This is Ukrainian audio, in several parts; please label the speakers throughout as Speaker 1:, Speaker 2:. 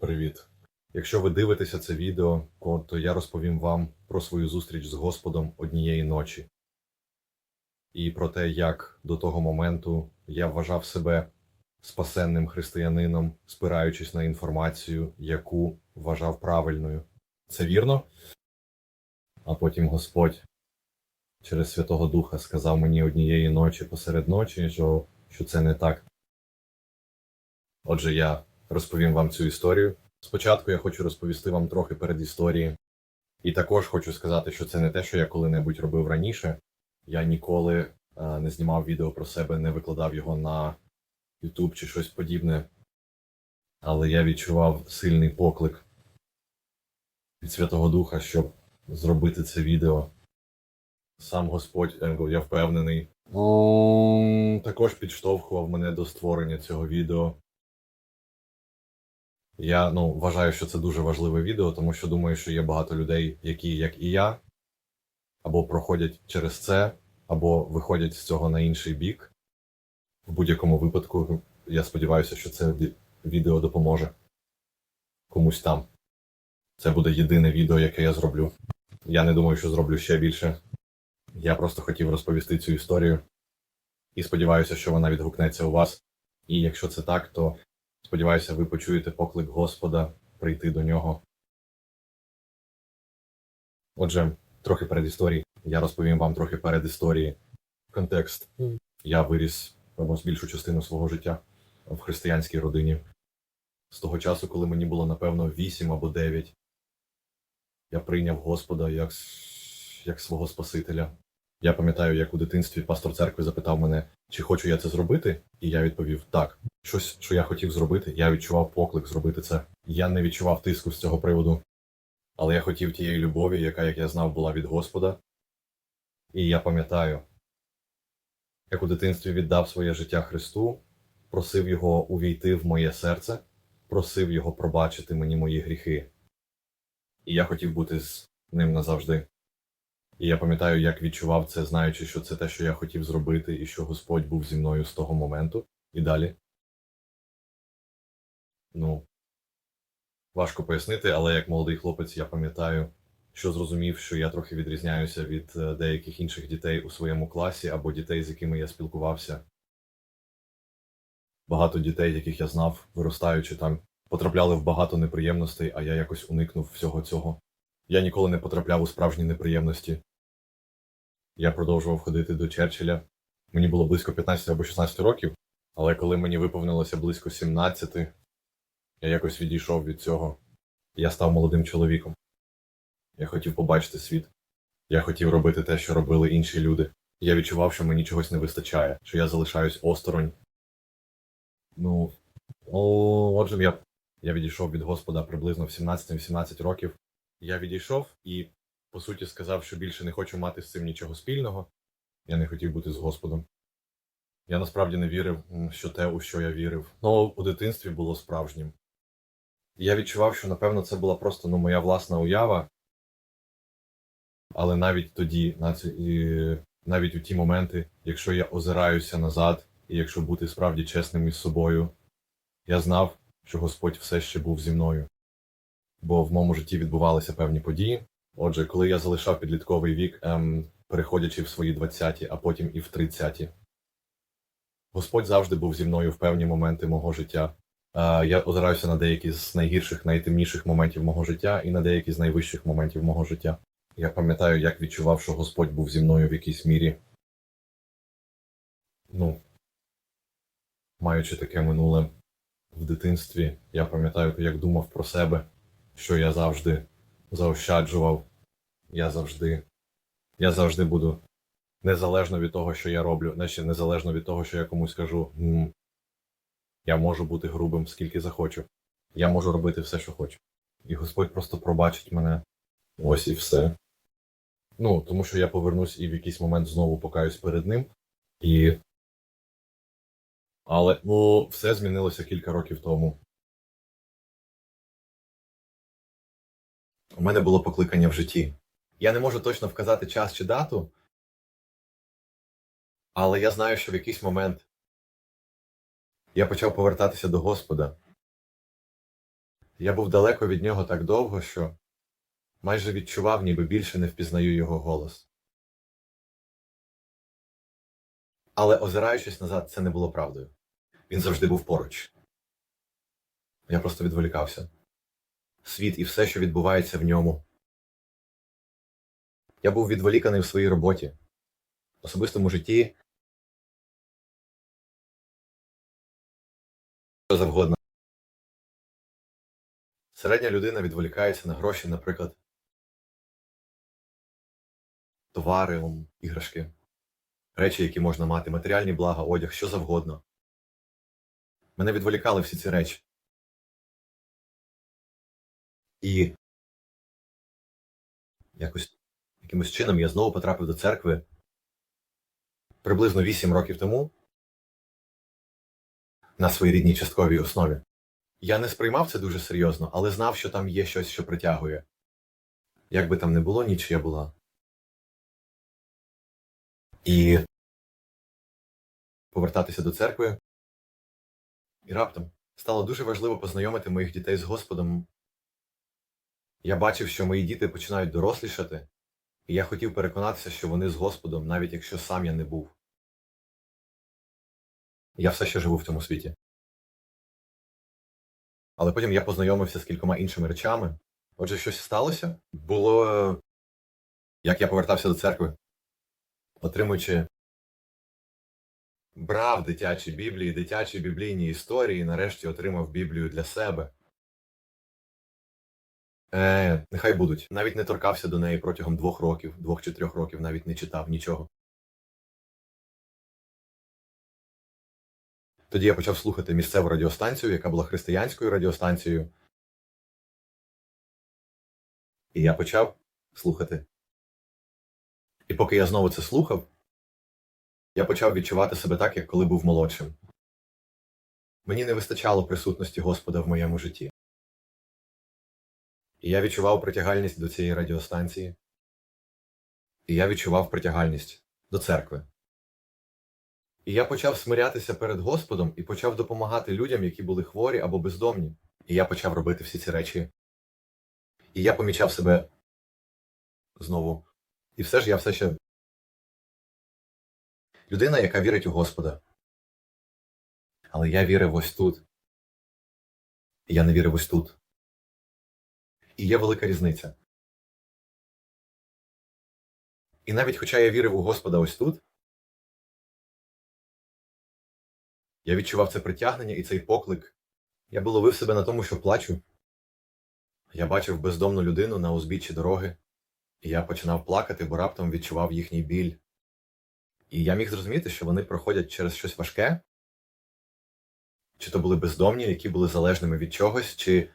Speaker 1: Привіт! Якщо ви дивитеся це відео, то я розповім вам про свою зустріч з Господом однієї ночі і про те, як до того моменту я вважав себе спасенним християнином, спираючись на інформацію, яку вважав правильною. Це вірно? А потім Господь через Святого Духа сказав мені однієї ночі посеред ночі, що, що це не так. Отже, я розповім вам цю історію. Спочатку я хочу розповісти вам трохи передісторії. І також хочу сказати, що це не те, що я коли-небудь робив раніше. Я ніколи е, не знімав відео про себе, не викладав його на YouTube чи щось подібне. Але я відчував сильний поклик від Святого Духа, щоб зробити це відео. Сам Господь, е, я впевнений, також підштовхував мене до створення цього відео. Я ну, вважаю, що це дуже важливе відео, тому що думаю, що є багато людей, які, як і я, або проходять через це, або виходять з цього на інший бік. В будь-якому випадку, я сподіваюся, що це відео допоможе комусь там. Це буде єдине відео, яке я зроблю. Я не думаю, що зроблю ще більше. Я просто хотів розповісти цю історію і сподіваюся, що вона відгукнеться у вас. І якщо це так, то Сподіваюся, ви почуєте поклик Господа прийти до нього. Отже, трохи передісторії. Я розповім вам трохи передісторії. Контекст. Я виріс або більшу частину свого життя в християнській родині. З того часу, коли мені було, напевно, 8 або 9, я прийняв Господа як, як свого Спасителя. Я пам'ятаю, як у дитинстві пастор церкви запитав мене, чи хочу я це зробити, і я відповів так. Щось, що я хотів зробити, я відчував поклик зробити це. Я не відчував тиску з цього приводу, але я хотів тієї любові, яка, як я знав, була від Господа. І я пам'ятаю, як у дитинстві віддав своє життя Христу, просив його увійти в моє серце, просив його пробачити мені мої гріхи. І я хотів бути з ним назавжди. І я пам'ятаю, як відчував це, знаючи, що це те, що я хотів зробити, і що Господь був зі мною з того моменту і далі. Ну, важко пояснити, але як молодий хлопець я пам'ятаю, що зрозумів, що я трохи відрізняюся від е, деяких інших дітей у своєму класі або дітей, з якими я спілкувався. Багато дітей, яких я знав, виростаючи там, потрапляли в багато неприємностей, а я якось уникнув всього цього. Я ніколи не потрапляв у справжні неприємності. Я продовжував ходити до Черчилля. Мені було близько 15 або 16 років, але коли мені виповнилося близько 17, я якось відійшов від цього. Я став молодим чоловіком. Я хотів побачити світ. Я хотів робити те, що робили інші люди. Я відчував, що мені чогось не вистачає, що я залишаюсь осторонь. Ну, о, отже, я, я відійшов від Господа приблизно в 17-18 років. Я відійшов і, по суті, сказав, що більше не хочу мати з цим нічого спільного. Я не хотів бути з Господом. Я насправді не вірив, що те, у що я вірив, ну, у дитинстві було справжнім. Я відчував, що, напевно, це була просто ну, моя власна уява. Але навіть тоді, навіть у ті моменти, якщо я озираюся назад, і якщо бути справді чесним із собою, я знав, що Господь все ще був зі мною. Бо в моєму житті відбувалися певні події. Отже, коли я залишав підлітковий вік, ем, переходячи в свої 20-ті, а потім і в 30-ті, Господь завжди був зі мною в певні моменти мого життя. Е, я озираюся на деякі з найгірших, найтемніших моментів мого життя і на деякі з найвищих моментів мого життя. Я пам'ятаю, як відчував, що Господь був зі мною в якійсь мірі. Ну, маючи таке минуле в дитинстві, я пам'ятаю, як думав про себе, що я завжди заощаджував, я завжди, я завжди буду незалежно від того, що я роблю, значить, незалежно від того, що я комусь кажу, «М, я можу бути грубим скільки захочу. Я можу робити все, що хочу. І Господь просто пробачить мене. Ось і все. Ну, тому що я повернусь і в якийсь момент знову покаюсь перед ним. І. Але ну, все змінилося кілька років тому. У мене було покликання в житті. Я не можу точно вказати час чи дату, але я знаю, що в якийсь момент я почав повертатися до Господа. Я був далеко від нього так довго, що майже відчував, ніби більше не впізнаю його голос. Але озираючись назад, це не було правдою. Він завжди був поруч. Я просто відволікався. Світ і все, що відбувається в ньому. Я був відволіканий в своїй роботі, особистому житті. Що завгодно. Середня людина відволікається на гроші, наприклад, товари, іграшки, речі, які можна мати, матеріальні блага, одяг, що завгодно. Мене відволікали всі ці речі. І якось якимось чином я знову потрапив до церкви приблизно 8 років тому на своїй рідній частковій основі. Я не сприймав це дуже серйозно, але знав, що там є щось, що притягує. Як би там не було, нічия була. І повертатися до церкви. І раптом стало дуже важливо познайомити моїх дітей з Господом. Я бачив, що мої діти починають дорослішати, і я хотів переконатися, що вони з Господом, навіть якщо сам я не був. Я все ще живу в цьому світі. Але потім я познайомився з кількома іншими речами. Отже, щось сталося. Було, як я повертався до церкви, отримуючи брав дитячі біблії, дитячі біблійні історії, і нарешті отримав Біблію для себе. Е, нехай будуть. Навіть не торкався до неї протягом двох років, двох чи трьох років, навіть не читав нічого. Тоді я почав слухати місцеву радіостанцію, яка була християнською радіостанцією. І я почав слухати. І поки я знову це слухав, я почав відчувати себе так, як коли був молодшим. Мені не вистачало присутності Господа в моєму житті. І я відчував притягальність до цієї радіостанції. І я відчував притягальність до церкви. І я почав смирятися перед Господом і почав допомагати людям, які були хворі або бездомні. І я почав робити всі ці речі. І я помічав себе знову. І все ж я все ще людина, яка вірить у Господа. Але я вірив ось тут. Я не вірив ось тут. І є велика різниця. І навіть хоча я вірив у Господа ось тут, я відчував це притягнення і цей поклик. Я би ловив себе на тому, що плачу. Я бачив бездомну людину на узбіччі дороги, і я починав плакати, бо раптом відчував їхній біль. І я міг зрозуміти, що вони проходять через щось важке, чи то були бездомні, які були залежними від чогось, чи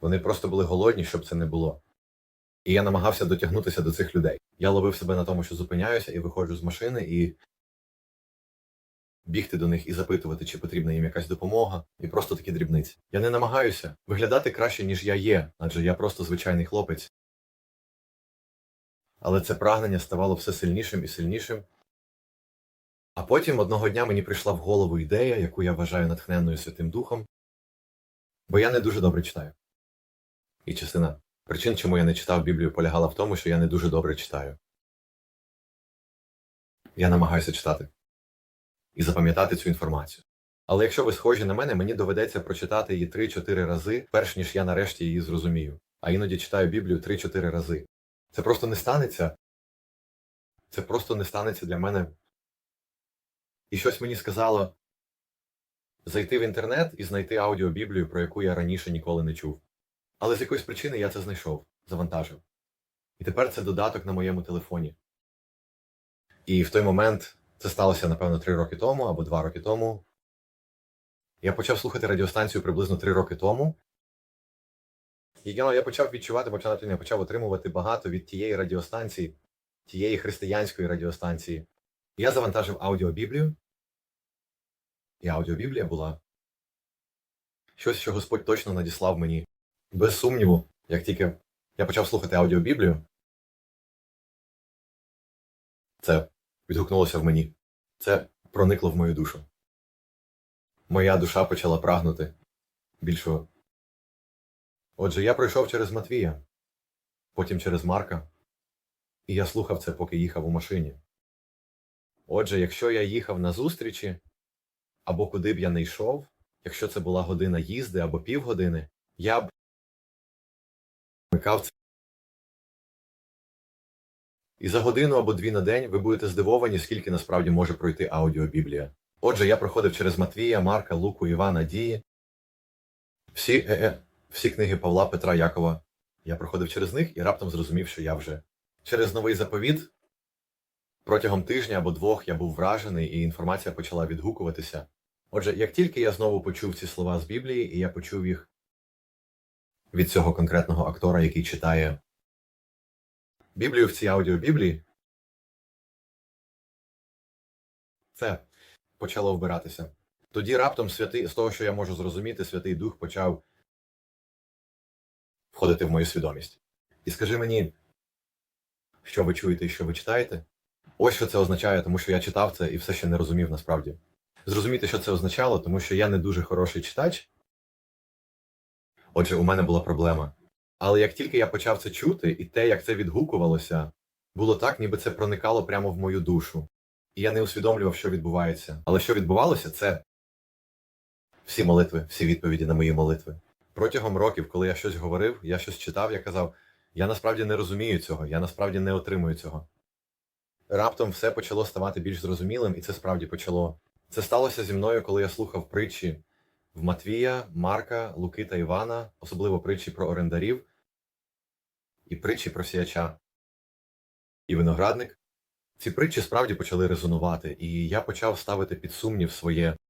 Speaker 1: вони просто були голодні, щоб це не було. І я намагався дотягнутися до цих людей. Я ловив себе на тому, що зупиняюся і виходжу з машини, і бігти до них і запитувати, чи потрібна їм якась допомога, і просто такі дрібниці. Я не намагаюся виглядати краще, ніж я є, адже я просто звичайний хлопець. Але це прагнення ставало все сильнішим і сильнішим. А потім одного дня мені прийшла в голову ідея, яку я вважаю натхненною Святим Духом, бо я не дуже добре читаю. І частина причин, чому я не читав Біблію, полягала в тому, що я не дуже добре читаю. Я намагаюся читати і запам'ятати цю інформацію. Але якщо ви схожі на мене, мені доведеться прочитати її 3-4 рази, перш ніж я нарешті її зрозумію. А іноді читаю Біблію 3-4 рази. Це просто не станеться. Це просто не станеться для мене. І щось мені сказало зайти в інтернет і знайти аудіобіблію, про яку я раніше ніколи не чув. Але з якоїсь причини я це знайшов, завантажив. І тепер це додаток на моєму телефоні. І в той момент це сталося, напевно, три роки тому або два роки тому. Я почав слухати радіостанцію приблизно три роки тому. І я, я почав відчувати, почав, я почав отримувати багато від тієї радіостанції, тієї християнської радіостанції. Я завантажив аудіобіблію. І аудіобіблія була щось, що Господь точно надіслав мені. Без сумніву, як тільки я почав слухати аудіобіблію, це відгукнулося в мені. Це проникло в мою душу. Моя душа почала прагнути більшого. Отже, я пройшов через Матвія, потім через Марка, і я слухав це, поки їхав у машині. Отже, якщо я їхав на зустрічі, або куди б я не йшов, якщо це була година їзди або півгодини, я б вмикав. І за годину або дві на день ви будете здивовані, скільки насправді може пройти аудіобіблія. Отже, я проходив через Матвія, Марка, Луку, Івана, Дії, всі, е, е, всі книги Павла, Петра, Якова. Я проходив через них і раптом зрозумів, що я вже через новий заповіт. Протягом тижня або двох я був вражений, і інформація почала відгукуватися. Отже, як тільки я знову почув ці слова з Біблії, і я почув їх від цього конкретного актора, який читає Біблію в цій аудіобіблії, це почало вбиратися. Тоді раптом святий, з того, що я можу зрозуміти, Святий Дух почав входити в мою свідомість. І скажи мені, що ви чуєте і що ви читаєте? Ось що це означає, тому що я читав це і все ще не розумів насправді. Зрозуміти, що це означало, тому що я не дуже хороший читач. Отже, у мене була проблема. Але як тільки я почав це чути, і те, як це відгукувалося, було так, ніби це проникало прямо в мою душу. І я не усвідомлював, що відбувається. Але що відбувалося, це всі молитви, всі відповіді на мої молитви. Протягом років, коли я щось говорив, я щось читав, я казав: я насправді не розумію цього, я насправді не отримую цього. Раптом все почало ставати більш зрозумілим, і це справді почало. Це сталося зі мною, коли я слухав притчі в Матвія, Марка, Луки та Івана, особливо притчі про орендарів і притчі про сіяча і виноградник. Ці притчі справді почали резонувати, і я почав ставити під сумнів своє